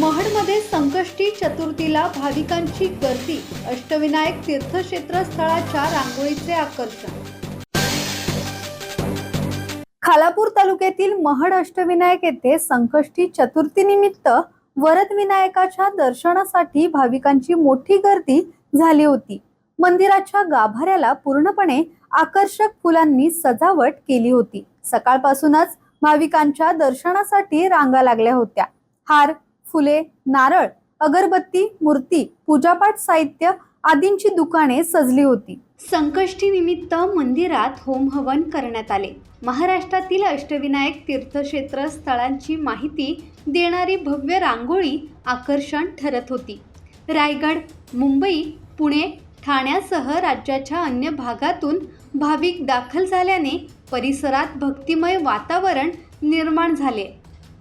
महडमध्ये संकष्टी चतुर्थीला भाविकांची गर्दी. अष्टविनायक तीर्थक्षेत्र स्थळाच्या रांगोळीचे आकर्षण. खालापूर तालुक्यातील महड अष्टविनायक येथे संकष्टी चतुर्थीनिमित्त वरद विनायकाच्या दर्शनासाठी भाविकांची मोठी गर्दी झाली होती. मंदिराच्या गाभाऱ्याला पूर्णपणे आकर्षक फुलांनी सजावट केली होती. सकाळपासूनच भाविकांच्या दर्शनासाठी रांगा लागल्या होत्या. हार फुले नारळ अगरबत्ती मूर्ती पूजापाठ साहित्य आदींची दुकाने सजली होती. संकष्टी निमित्त मंदिरात होम हवन करण्यात आले. महाराष्ट्रातील अष्टविनायक तीर्थक्षेत्र स्थळांची माहिती देणारी भव्य रांगोळी आकर्षण ठरत होती. रायगड मुंबई पुणे ठाण्यासह राज्याच्या अन्य भागातून भाविक दाखल झाल्याने परिसरात भक्तिमय वातावरण निर्माण झाले.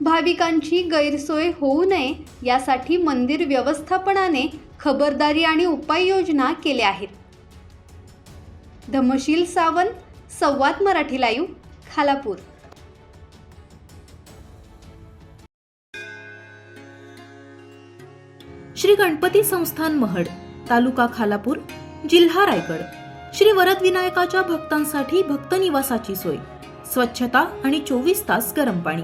भाविकांची गैरसोय होऊ नये यासाठी मंदिर व्यवस्थापनाने खबरदारी आणि उपाययोजना केल्या आहेत. धमशील सावंत संवाद मराठी लाईव्ह खालापूर. श्री गणपती संस्थान महड तालुका खालापूर जिल्हा रायगड. श्री वरद विनायकाच्या भक्तांसाठी भक्त निवासाची सोय. स्वच्छता आणि चोवीस तास गरम पाणी.